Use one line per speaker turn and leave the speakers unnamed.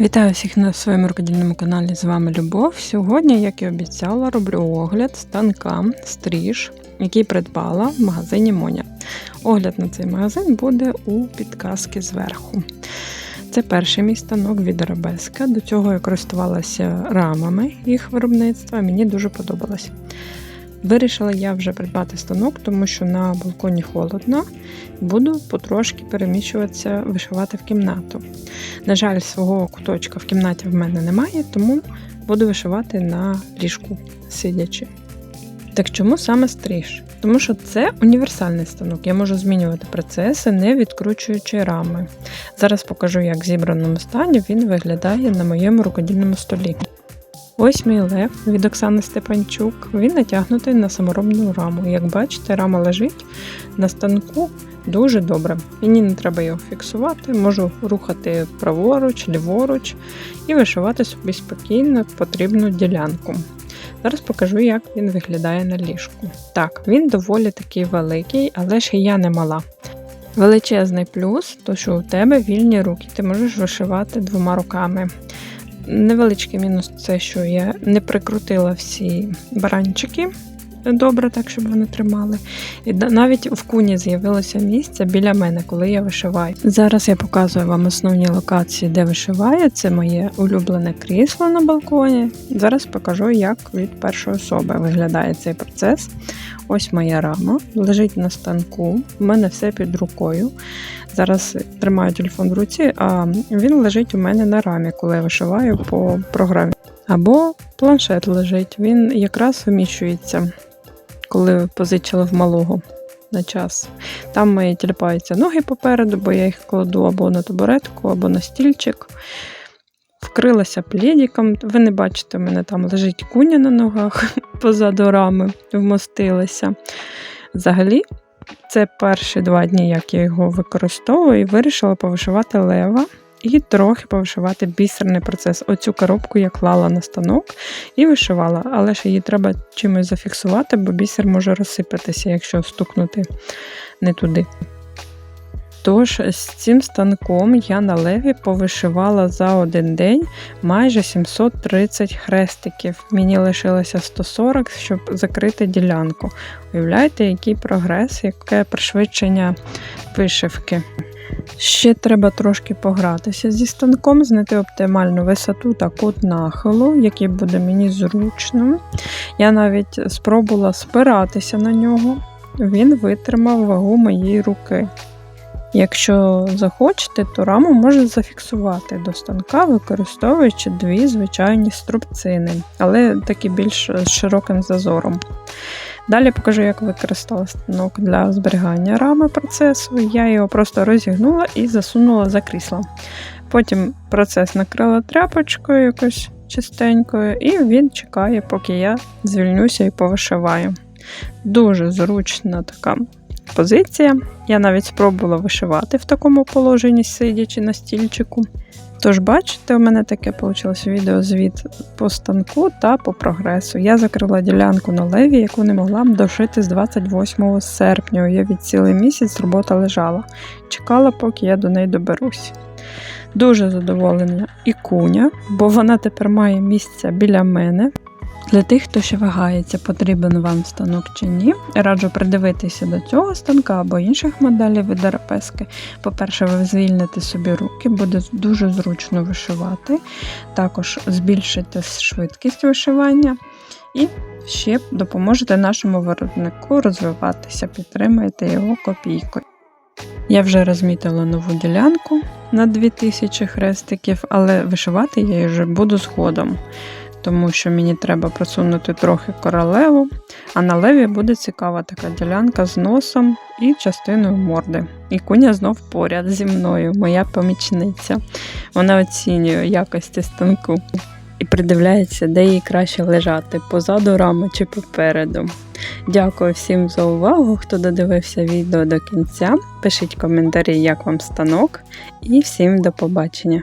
Вітаю всіх на своєму рукодільному каналі. З вами Любов. Сьогодні, як і обіцяла, роблю огляд станка стріж, який придбала в магазині Моня. Огляд на цей магазин буде у підказки зверху. Це перший мій станок від Арабеска. До цього я користувалася рамами їх виробництва, мені дуже подобалось. Вирішила я вже придбати станок, тому що на балконі холодно, буду потрошки переміщуватися, вишивати в кімнату. На жаль, свого куточка в кімнаті в мене немає, тому буду вишивати на ліжку сидячи. Так чому саме стриж? Тому що це універсальний станок. Я можу змінювати процеси, не відкручуючи рами. Зараз покажу, як в зібраному стані він виглядає на моєму рукодільному столі. Ось мій лев від Оксани Степанчук. Він натягнутий на саморобну раму. Як бачите, рама лежить на станку дуже добре. Мені не треба його фіксувати, можу рухати праворуч, ліворуч і вишивати собі спокійно потрібну ділянку. Зараз покажу, як він виглядає на ліжку. Так, він доволі такий великий, але ж і я не мала. Величезний плюс, то що у тебе вільні руки, ти можеш вишивати двома руками. Невеличкий мінус це, що я не прикрутила всі баранчики добре, так, щоб вони тримали. І навіть в куні з'явилося місце біля мене, коли я вишиваю. Зараз я показую вам основні локації, де вишиваю. Це моє улюблене крісло на балконі. Зараз покажу, як від першої особи виглядає цей процес. Ось моя рама, лежить на станку, у мене все під рукою. Зараз тримаю телефон в руці, а він лежить у мене на рамі, коли я вишиваю по програмі. Або планшет лежить, він якраз вміщується, коли позичила в малого на час. Там мої тіліпаються ноги попереду, бо я їх кладу або на табуретку, або на стільчик. Вкрилася плідіком. Ви не бачите, у мене там лежить куня на ногах позаду рами, вмостилася. Взагалі, це перші два дні, як я його використовую, і вирішила повишивати лева і трохи повишивати бісерний процес. Оцю коробку я клала на станок і вишивала, але ж її треба чимось зафіксувати, бо бісер може розсипатися, якщо стукнути не туди. Тож з цим станком я на леві повишивала за один день майже 730 хрестиків. Мені лишилося 140, щоб закрити ділянку. Уявляєте, який прогрес, яке пришвидшення вишивки. Ще треба трошки погратися зі станком, знайти оптимальну висоту та кут нахилу, який буде мені зручним. Я навіть спробувала спиратися на нього, він витримав вагу моєї руки. Якщо захочете, то раму можна зафіксувати до станка, використовуючи дві звичайні струбцини, але такі більш з широким зазором. Далі покажу, як використала станок для зберігання рами процесу. Я його просто розігнула і засунула за крісло. Потім процес накрила тряпочкою якось чистенькою, і він чекає, поки я звільнюся і повишиваю. Дуже зручна така позиція. Я навіть спробувала вишивати в такому положенні, сидячи на стільчику. Тож, бачите, у мене таке вийшло відеозвіт по станку та по прогресу. Я закрила ділянку на леві, яку не могла б дошити з 28 серпня. Я від цілий місяць робота лежала. Чекала, поки я до неї доберусь. Дуже задоволена і куня, бо вона тепер має місце біля мене. Для тих, хто ще вагається, потрібен вам станок чи ні, раджу придивитися до цього станка або інших моделей від арапески. По-перше, ви звільните собі руки, буде дуже зручно вишивати, також збільшите швидкість вишивання і ще допоможете нашому виробнику розвиватися, підтримайте його копійкою. Я вже розмітила нову ділянку на 2000 хрестиків, але вишивати я її вже буду згодом тому що мені треба просунути трохи королеву, а на леві буде цікава така ділянка з носом і частиною морди. І куня знов поряд зі мною, моя помічниця. Вона оцінює якості станку і придивляється, де їй краще лежати позаду рами чи попереду. Дякую всім за увагу, хто додивився відео до кінця. Пишіть коментарі, як вам станок, і всім до побачення!